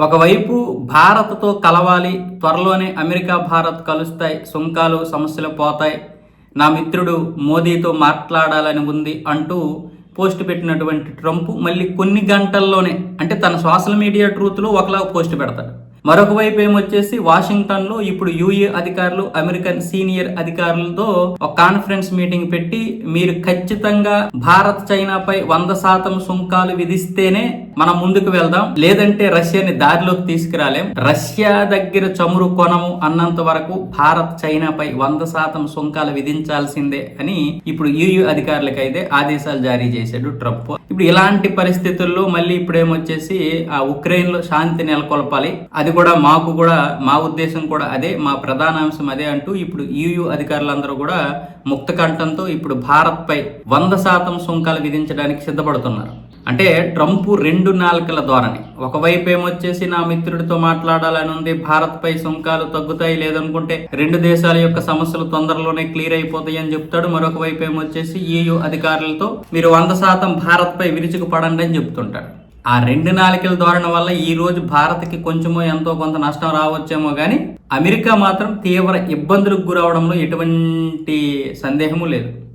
ఒకవైపు భారత్తో కలవాలి త్వరలోనే అమెరికా భారత్ కలుస్తాయి సుంకాలు సమస్యలు పోతాయి. నా మిత్రుడు మోదీతో మాట్లాడాలని ఉంది అంటూ పోస్ట్ పెట్టినటువంటి ట్రంప్ మళ్ళీ కొన్ని గంటల్లోనే అంటే తన సోషల్ మీడియా ట్రూత్లో ఒకలా పోస్ట్ పెడతాడు. మరొక వైపు ఏమొచ్చేసి వాషింగ్టన్లో ఇప్పుడు యూఏ అధికారులు అమెరికన్ సీనియర్ అధికారులతో ఒక కాన్ఫరెన్స్ మీటింగ్ పెట్టి మీరు ఖచ్చితంగా భారత్ చైనాపై వంద శాతం సుంకాలు విధిస్తేనే మనం ముందుకు వెళ్దాం. లేదంటే రష్యాని దారిలోకి తీసుకురాలేం. రష్యా దగ్గర చమురు కొనము అన్నంత వరకు భారత్ చైనాపై వంద శాతం సుంకాలు విధించాల్సిందే అని ఇప్పుడు యూయూ అధికారులకైతే ఆదేశాలు జారీ చేశాడు ట్రంప్. ఇప్పుడు ఇలాంటి పరిస్థితుల్లో మళ్ళీ ఇప్పుడు ఏమొచ్చేసి ఆ ఉక్రెయిన్లో శాంతి నెలకొల్పాలి. అది కూడా మాకు కూడా మా ఉద్దేశం కూడా అదే మా ప్రధాన అంశం అదే అంటూ ఇప్పుడు ఈయూ అధికారులందరూ కూడా ముక్త కంఠంతో ఇప్పుడు భారత్పై వంద శాతం సుంకాలు విధించడానికి సిద్ధపడుతున్నారు. అంటే ట్రంప్ రెండు నాలుకల ధోరణి ఒకవైపు ఏమొచ్చేసి నా మిత్రుడితో మాట్లాడాలని ఉంది భారత్పై సుంకాలు తగ్గుతాయి లేదనుకుంటే రెండు దేశాల యొక్క సమస్యలు తొందరలోనే క్లియర్ అయిపోతాయి అని చెప్తాడు. మరొక వైపు ఏమొచ్చేసి ఈయూ అధికారులతో మీరు వంద శాతం భారత్పై విరుచుకు విరుచుకుపడండి అని చెప్తుంటాడు. ఆ రెండు నాలుకల ధోరణి వల్ల ఈ రోజు భారత్కి కొంచెమో ఎంతో కొంత నష్టం రావచ్చేమో కానీ అమెరికా మాత్రం తీవ్ర ఇబ్బందులకు గురవడంలో ఎటువంటి సందేహము లేదు.